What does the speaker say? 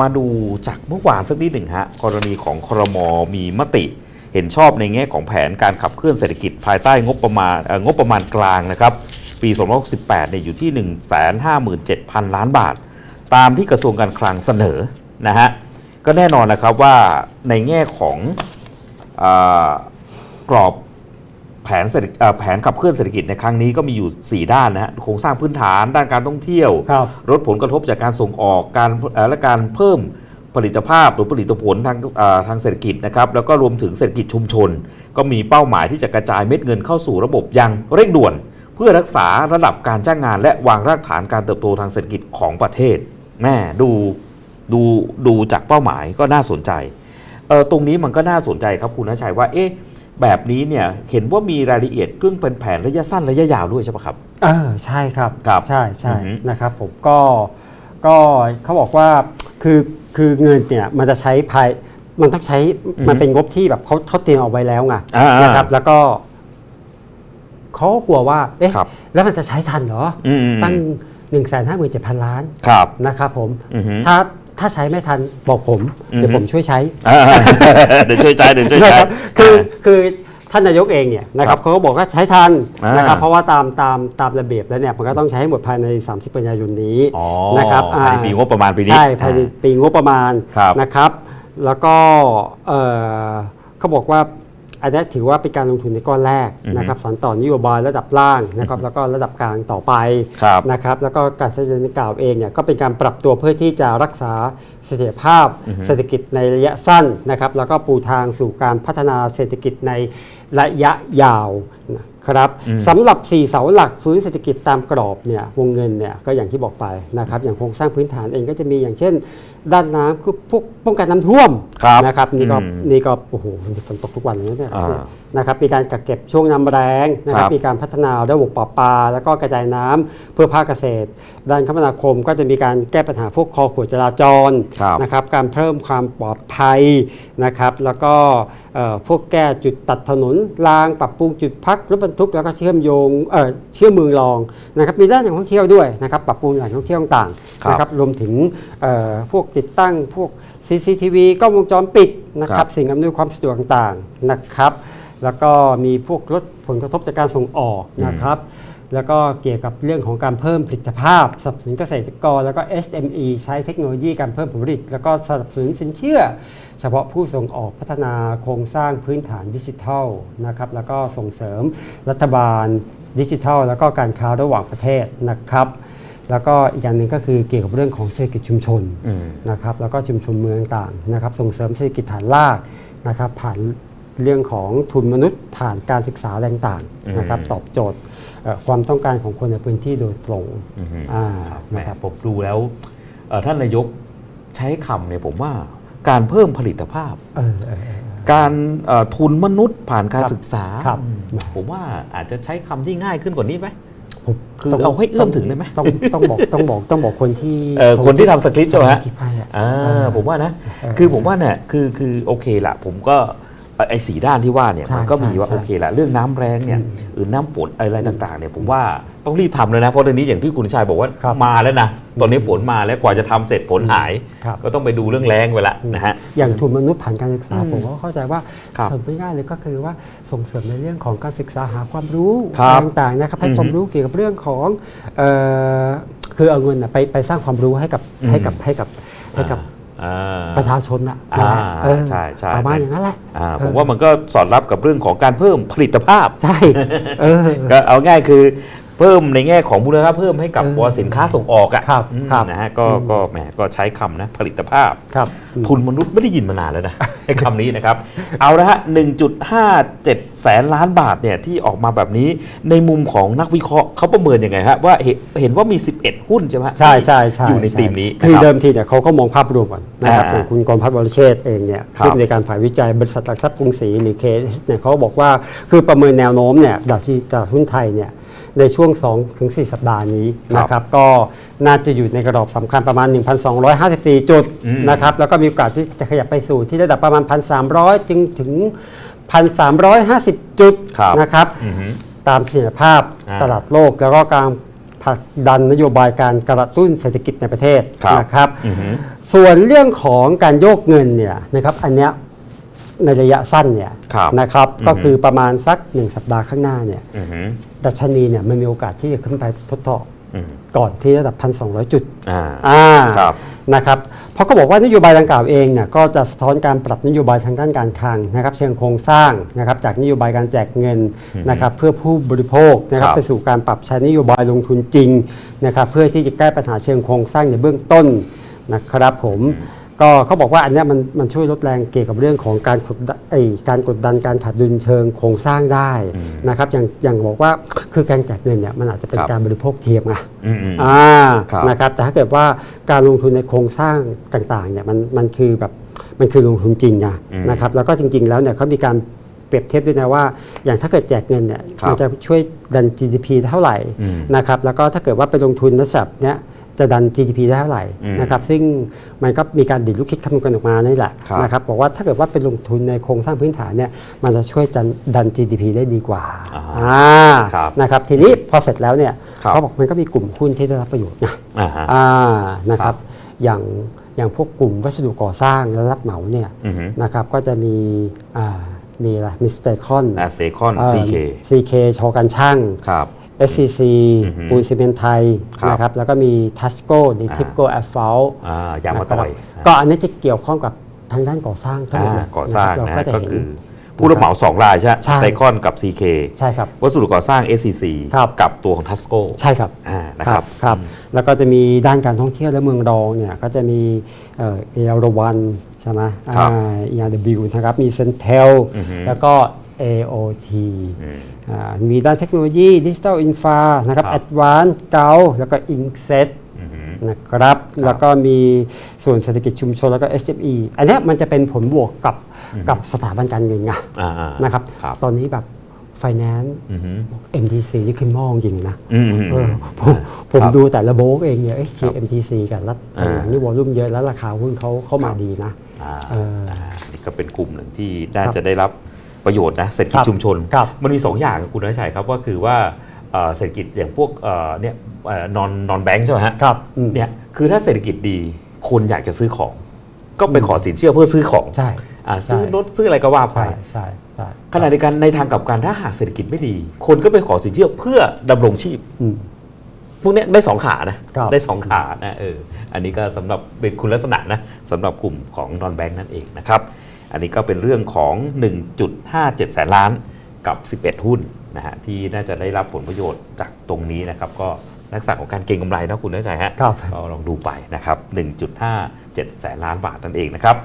มาดูจากเมื่อวานสักนิดหนึ่งฮะกรณีของครมมีมติ เห็นชอบในแง่ของแผนการขับเคลื่อนเศรษฐกิจภายใต้งบประมาณงบประมาณกลางนะครับปี2068เนี่ยอยู่ที่ 157,000 ล้านบาท ตามที่กระทรวงการคลังเสนอนะฮะก็แน่นอนนะครับว่าในแง่ของอกรอบ แผนเศรษฐเอ่อแผนขับเคลื่อนเศรษฐกิจในครั้งนี้ก็มีอยู่ 4 ด้านนะฮะโครงสร้างพื้นฐานด้านการท่องเที่ยวครับลดผลกระทบจากการส่งออกการเอ่อและการเพิ่มผลิตภาพหรือผลิตผลทางเอ่อทางเศรษฐกิจนะครับแล้วก็รวมถึงเศรษฐกิจชุมชน ก็มีเป้าหมายที่จะกระจายเม็ดเงินเข้าสู่ระบบอยังเร่งด่วน เพื่อรักษาระดับการจ้างงาน และวางรากฐานการเติบโตทางเศรษฐกิจของประเทศแม่ดูดูดูจากเป้าหมายก็น่าสนใจเออตรงนี้มันก็น่าสนใจครับคุณนชัยว่าเอ๊ะ แบบนี้เนี่ยเห็นว่ามีรายละเอียดเรื่องเป็นแผนระยะสั้นระยะยาวด้วยใช่ปะครับเออใช่ครับครับใช่ใช่อือฮึนะครับผมก็ก็เขาบอกว่าคือคือเงินเนี่ยมันจะใช้ภายมันต้องใช้มันเป็นงบที่แบบเขาเขาเตรียมเอาไว้แล้วไงอ่าๆ นะครับ แล้วก็เขาก็กลัวว่า เอ๊ะ ครับ แล้วมันจะใช้ทันเหรอ อืมตั้ง1นึ่งแสนห้าหมื่นเจ็ดพันล้านครับนะครับผม อือฮึถ้า ถ้าใช้ไม่ทันบอกผม เดี๋ยวอือฮึผมช่วยใช้อ่าเดี๋ยวช่วยใจเดี๋ยวช่วยนะใจครับคือคือท่านนายกเองเนี่ยนะคครัรับบเขาก็บอกว่าใช้ทันอ่านนะครับเพราะว่าตามตามตามระเบียบแล้วเนี่ยมันก็ต้องใช้ให้หมดภายใน 30กันยายนนี้อ๋อนะครับภายในปีงบประมาณปีนี้ใช่ภายในปีงบประมาณครับนะครับ แล้วก็เอ่อเขาบอกว่า อันนี้ถือว่าเป็นการลงทุนในก้อนแรกอือฮึนะครับสานต่อนโยบายระดับล่างนะครับแล้วก็ระดับกลางต่อไปครับนะครับแล้วก็การเสนอกล่าวเองเนี่ยก็เป็นการปรับตัวเพื่อที่จะรักษาเสถียรภาพอือฮึเศรษฐกิจในระยะสั้นนะครับแล้วก็ปูทางสู่การพัฒนาเศรษฐกิจในระยะยาวนะครับอืมสำหรับ 4 เสาหลักฟื้นเศรษฐกิจตามกรอบเนี่ยวงเงินเนี่ยก็อย่างที่บอกไปนะครับอย่างโครงสร้างพื้นฐานเองก็จะมีอย่างเช่น ด้านน้ำคือพวกป้องกันน้ำท่วมครับนะครับนี่ก็อืมนี่ก็โอ้โหฝนตกทุกวันเลยนะเนี่ยอ่านะครับมีการกักเก็บช่วงน้ำแรงนะครัครับบมีการพัฒนาระบบปลาปลาแล้วก็กระจายน้ำเพื่อภาคเกษตร ด้านคมนาคมก็จะมีการแก้ปัญหาพวกคอขวดจราจรครับ นะครับการเพิ่มความปลอดภัยนะครับแล้วก็เอ่อพวกแก้จุดตัดถนนรางปรับปรุงจุดพักรถบรรทุกแล้วก็เชื่อมโยงเอ่อเชื่อมเมืองรองนะครับมีด้านการท่องเที่ยวด้วยนะครับปรับปรุงแหล่งท่องเที่ยวต่างครับๆนะครับรวมถึงเอ่อพวกติดตั้งพวก CCTV กล้องวงจรปิดนะคครัรับบสิ่งอำนวยความสะดวกต่างๆนะครับ แล้วก็มีพวกลดผลกระทบจากการส่งออกนะครับ แล้วก็เกี่ยวกับเรื่องของการเพิ่มผลิตภาพสนับสนุนเกษตรกร แล้วก็ SME ใช้เทคโนโลยีการเพิ่มผลผลิต แล้วก็สนับสนุนสินเชื่อ เฉพาะผู้ส่งออกพัฒนาโครงสร้างพื้นฐานดิจิทัลนะครับแล้วก็ส่งเสริมรัฐบาลดิจิทัล แล้วก็การค้าระหว่างประเทศนะครับแล้วก็อีกอย่างหนึ่งก็คือเกี่ยวกับเรื่องของเศรษฐกิจชุมชนอืมนะครับแล้วก็ชุมชนเมืองต่างนะครับส่งเสริมเศรษฐกิจฐานรากนะครับผ่าน เรื่องของทุนมนุษย์ผ่านการศึกษาแรงต่างอืมนะครับตอบโจทย์เอ่อความต้องการของคนในพื้นที่โดยตรงอือฮึอ่าแหมนะครับผมดูแล้วเอ่อท่านนายกใช้คำเนี่ยผมว่าการเพิ่มผลิตภาพเออเออเออการเอ่อทุนมนุษย์ผ่านการครับศึกษาครับอืมผมว่าอาจจะใช้คำที่ง่ายขึ้นกว่านี้ไหมผมคือต้งเอาให้เอื้อมถึงได้ไหมต้องต้องบอกต้องบอกต้องบอกคนที่เอ่อคนที่ทำสคริปต์ใช่ไหมฮะที่ให้อะอ่าเออผมว่านะเออคือผมว่าเนี่ยคือคือโอเคละผมก็เอ่อ ไอ้สีด้านที่ว่าเนี่ยใช่มันก็มีว่าใช่โอเคละเรื่องน้ำแรงเนี่ยอืมหรือน้ำฝนอะไรต่างๆเนี่ยผมว่าต้องรีบทำเลยนะเพราะตอนนี้อย่างที่คุณชายบอกว่าครับมาแล้วนะตอนนี้ฝนมาแล้วกว่าจะทำเสร็จฝนหาย ครับ ก็ต้องไปดูเรื่องแรงไปละนะฮะ อย่างทุนมนุษย์ผ่านการศึกษาอืมผมก็เข้าใจว่าครับสรุปง่ายๆเลยก็คือว่าส่งเสริมในเรื่องของการศึกษาหาความรู้ครับต่างๆนะครับให้อือฮึความรู้เกี่ยวกับเรื่องของเอ่อคือเอาเงินน่ะไปไปสร้างความรู้ให้กับอืมให้กับให้กับให้กับอ่า ประชาชนอะอ่านั่นแหละเออใช่ใช่ประมาณอย่างนั้นแหละอ่าเออผมว่ามันก็สอดรับกับเรื่องของการเพิ่มผลิตภาพ ใช่เออก็เอาง่ายคือเพิ่มในแง่ของมูลค่าเพิ่มให้กับเออตัวสินค้าส่งออกอะครับอืมครับนะฮะก็อืมก็แหมก็ใช้คำนะผลิตภาพครับทุนมนุษย์ไม่ได้ยินมานานแล้วนะไอ้คำนี้นะครับ เอาละฮะ 1.57 แสนล้านบาทเนี่ยที่ออกมาแบบนี้ในมุมของนักวิเคราะห์เขาประเมินยังไงฮะว่าเห็นเห็นว่ามี 11 หุ้นใช่ไหมฮะใช่ใช่ใช่อยู่ในช่ทีมนี้ คือนะครับเดิมทีเนี่ยเขาก็มองภาพรวมก่อนนะครับอ่าอย่างคุณกรพัฒน์วรเชษฐ์เองเนี่ยครับผู้ในวยการฝ่ายวิจัยบริษัทหลักทรัพย์กรุงศรีหรือเคเนี่ยเขาบอกว่าคือประเมินแนวโน้มเนี่ยดัชนีตลาดหุ้นไทยเนี่ย ในช่วง 2-4 สัปดาห์นี้ครับนะครับก็น่าจะอยู่ในกรอบสำคัญประมาณ 1,254 จุดอืมนะครับแล้วก็มีโอกาสที่จะขยับไปสู่ที่ระดับประมาณ 1,300 จึงถึง 1,350 จุดครับนะครับอือฮึตามเสถียรภาพอ่าตลาดโลกแล้วก็การผลักดันนโยบายการกระตุ้นเศรษฐกิจในประเทศครับนะครับอือฮึส่วนเรื่องของการโยกเงินเนี่ยนะครับอันเนี้ย ในระยะสั้นเนี่ยครับนะครับอือฮึก็คือประมาณสักหนึ่งสัปดาห์ข้างหน้าเนี่ยอือหือดัชนีเนี่ยมันมีโอกาสที่จะขึ้นไปทดสอบอืมก่อนที่ระดับ 1,200 จุด อ่า อ่าครับ นะครับเพราะก็บอกว่านโยบายดังกล่าวเองเนี่ยก็จะสะท้อนการปรับนโยบายทางด้านการคลังนะครับเชิงโครงสร้างนะครับจากนโยบายการแจกเงินอือฮึนะครับเพื่อผู้บริโภคนะครับครับ ไปสู่การปรับใช้นโยบายลงทุนจริงนะครับเพื่อที่จะแก้ปัญหาเชิงโครงสร้างในเบื้องต้นนะครับผม ก็เขาบอกว่าอันเนี้ยมันมันช่วยลดแรงเกี่ยวกับเรื่องของการกดดันไอ้การกดดันการขาดดุลเชิงโครงสร้างได้อืมนะครับอย่างอย่างบอกว่าคือการแจกเงินเนี่ยมันอาจจะเป็นครับการบริโภคเทียมไงอืมอืมอ่าครับนะครับแต่ถ้าเกิดว่าการลงทุนในโครงสร้างต่างๆเนี่ยมันมันคือแบบมันคือลงทุนจริงไงอืมนะครับแล้วก็จริง ๆ แล้วเนี่ยเขามีการเปรียบเทียบด้วยนะว่าอย่างถ้าเกิดแจกเงินเนี่ยครับมัจะช่วยดัน GDP เท่าไหร่อืมนะครับแล้วก็ถ้าเกิดว่าไปลงทุนนัสับเนี้ย จะดัน GDP ได้เท่าไหร่อืมนะครับซึ่งมันก็มีการดิดลูกคิดคำนวณกันออกมานี่แหละครับนะครับบอกว่าถ้าเกิดว่าไปลงทุนในโครงสร้างพื้นฐานเนี่ยมันจะช่วยดันดัน GDP ได้ดีกว่าอ่าอ่าครับนะครับทีนี้พอเสร็จแล้วเนี่ยครับเขาบอกมันก็มีกลุ่มหุ้นที่ได้รับประโยชน์นะอ่าฮะอ่านะคครัรับบอย่างอย่างพวกกลุ่มวัสดุก่อสร้างและรับเหมาเนี่ยอือหือนะครับก็จะมีอ่ามีอะไรมีสเตคอนอ่าเซคอนซีเค CK ชอการช่างครับ SCC อือฮึปูนซีเมนต์ไทยครับนะครับ แล้วก็มีทัสโก้ดิทิปโก้แอสฟัลอ่าอย่างมาต่อยก็อันนี้จะเกี่ยวข้องกับทางด้านก่อสร้างทั้งหมดอ่าเลยก่อสร้างนะนะคฮะบเราก็จะก็เห็นคือผู้รับเหมาสองรายใช่ไหมใช่สไตคอนกับ CK ใช่ครับวัสดุก่อสร้าง SCC ครับกับตัวของทัสโกใช่ครับอ่านะครับครับ แล้วก็จะมีด้านการท่องเที่ยวและเมืองรองเนี่ยก็จะมีเอราวันใช่ไหมครับอ่า ERW นะครับมีเซนเทลอือฮึแล้วก็ AOT อืมอ่ามีด้านเทคโนโลยีดิจิ t a ลอินฟานะครับครับแอดวานซ์เกาแล้วก็อิงเซตอือหือนะครับ แล้วก็มีส่วนเศรษฐกิจชุมชนแล้วก็ SME อันเนี้ยมันจะเป็นผลบวกกับอือฮึกับสถาบันการเงินไงอ่าอ่านะครับครับ ตอนนี้แบบ Finance อือหือ MTC นี่ขึ้นหม้อจริงๆนะอืมอืมเออือมผมผมครับดูแต่ละโบรกเองเนี่ยเอ้ยครับ GMTC กับรัฐอ่าหลังนี่วอลุ่มเยอะแล้วราคาหุ้นเขาเข้ามาดีนะอ่าเออนี่ก็เป็นกลุ่มหนึ่งที่น่าครับจะได้รับ ประโยชน์นะเศรษฐกิจครับชุมชนครับมันมี 2 อย่างคุณนัชัยครับก็คือว่าเอ่อเศรษฐกิจอย่างพวกเอ่อเนี่ยนอนนอนแบงค์ใช่ไหมฮะครับอืมเนี่ยคือถ้าเศรษฐกิจดีคนอยากจะซื้อของ ก็ไปขอสินเชื่อเพื่อซื้อของใช่อ่าซื้อใช่รถซื้ออะไรก็ว่าไปใช่ใช่ใช่ขณะเดียวกันในทางกลับกันถ้าหากเศรษฐกิจไม่ดี คนก็ไปขอสินเชื่อเพื่อดำรงชีพอืมพวกเนี้ยได้สองขานะครับได้สองขานะเอออันนี้ก็สำหรับเป็นคุณลักษณะนะสำหรับกลุ่มของนอนแบงค์นั่นเองนะครับ อันนี้ก็เป็นเรื่องของ 1.57 แสนล้านกับ 11 หุ้นนะฮะที่น่าจะได้รับผลประโยชน์จากตรงนี้นะครับ ก็ลักษณะของการเก็งกำไรนะคุณนักชัยฮะครับก็ลองดูไปนะครับ 1.57 แสนล้านบาทนั่นเองนะครับ